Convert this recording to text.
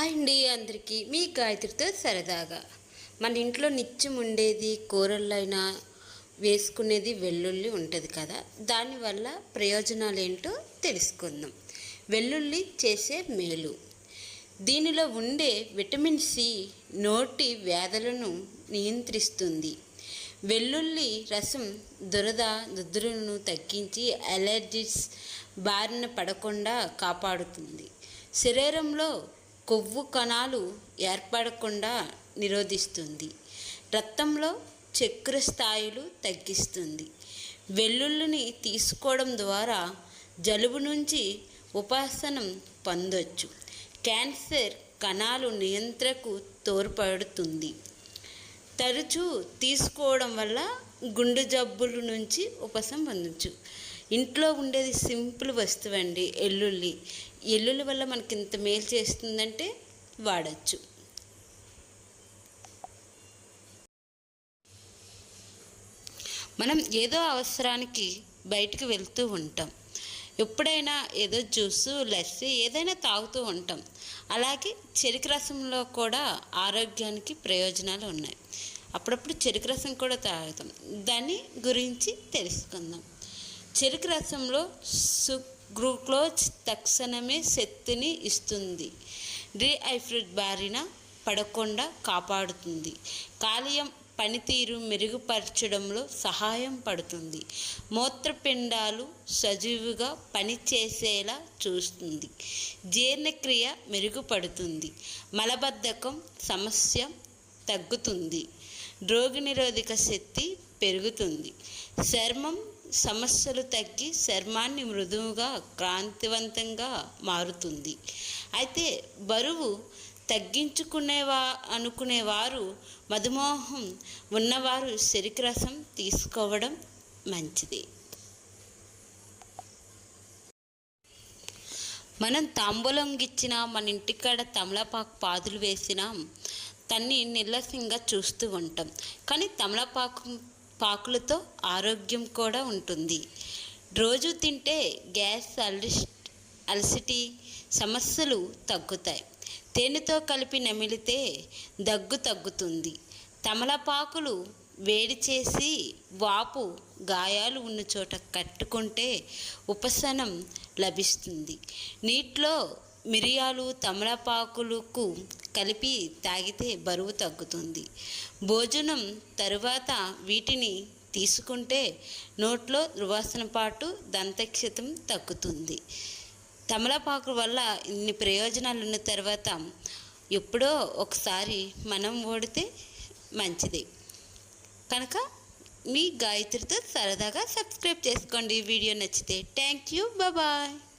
Hi అండి అందరికీ మీ గాయత్రితో సరదాగా. మన ఇంట్లో నిత్యం ఉండేది కూరలైనా వేసుకునేది వెల్లుల్లి ఉంటుంది కదా దానివల్ల ప్రయోజనాలు ఏంటో తెలుసుకుందాం. వెల్లుల్లి చేసే మేలు. దీనిలో ఉండే విటమిన్ సి నోటి వ్యాధులను నియంత్రిస్తుంది. వెల్లుల్లి రసం దురద దుద్దులను తగ్గించి అలర్జీస్ బారిన పడకుండా కాపాడుతుంది. శరీరంలో కొవ్వు కణాలు ఏర్పడకుండా నిరోధిస్తుంది. రక్తంలో చక్కెర స్థాయిలు తగ్గిస్తుంది. వెల్లుల్లిని తీసుకోవడం ద్వారా జలుబు నుంచి ఉపాసనం పొందొచ్చు. క్యాన్సర్ కణాలు నియంత్రణకు తోడ్పడుతుంది. తరచూ తీసుకోవడం వల్ల గుండె జబ్బుల నుంచి ఉపశం పొందొచ్చు. ఇంట్లో ఉండేది సింపుల్ వస్తువు అండి ఎల్లుల్లి ఎల్లుల్లి వల్ల మనకి ఇంత మేలు చేస్తుందంటే వాడచ్చు. మనం ఏదో అవసరానికి బయటికి వెళ్తూ ఉంటాం. ఎప్పుడైనా ఏదో జ్యూస్ లస్సీ ఏదైనా తాగుతూ ఉంటాం. అలాగే చెరుకు రసంలో కూడా ఆరోగ్యానికి ప్రయోజనాలు ఉన్నాయి. అప్పుడప్పుడు చెరుకు రసం కూడా తాగుతాం. దాని గురించి తెలుసుకుందాం. చెరుకు రసంలో సు గ్లూకోజ్ తక్షణమే శక్తిని ఇస్తుంది. డీహైడ్రేట్ బారిన పడకుండా కాపాడుతుంది. కాలియం పనితీరు మెరుగుపరచడంలో సహాయం పడుతుంది. మూత్రపిండాలు సజీవుగా పనిచేసేలా చూస్తుంది. జీర్ణక్రియ మెరుగుపడుతుంది. మలబద్ధకం సమస్య తగ్గుతుంది. రోగనిరోధక శక్తి పెరుగుతుంది. చర్మం సమస్యలు తగ్గి చర్మాన్ని మృదువుగా క్రాంతివంతంగా మారుతుంది. అయితే బరువు తగ్గించుకునేవా అనుకునేవారు మధుమోహం ఉన్నవారు శరీరసం రసం తీసుకోవడం మంచిది. మనం తాంబూలం ఇచ్చినా మన ఇంటికాడ తమలపాకు పాదులు వేసినా తన్ని నిర్లక్ష్యంగా చూస్తూ ఉంటాం. కానీ తమలపాకు పాకులతో ఆరోగ్యం కూడా ఉంటుంది. రోజు తింటే గ్యాస్ అలిస్ అలసిటీ సమస్యలు తగ్గుతాయి. తేనెతో కలిపి నమిలితే దగ్గు తగ్గుతుంది. తమలపాకులు వేడి చేసి వాపు గాయాలు ఉన్న చోట కట్టుకుంటే ఉపశనం లభిస్తుంది. నీటిలో మిరియాలు తమలపాకులకు కలిపి తాగితే బరువు తగ్గుతుంది. భోజనం తరువాత వీటిని తీసుకుంటే నోట్లో దుర్వాసన పాటు దంతక్షతం తగ్గుతుంది. తమలపాకు వల్ల ఇన్ని ప్రయోజనాలు ఉన్న తర్వాత ఎప్పుడో ఒకసారి మనం ఓడితే మంచిది. కనుక మీ గాయత్రితో సరదాగా సబ్స్క్రైబ్ చేసుకోండి. వీడియో నచ్చితే థ్యాంక్ యూ. బాయ్.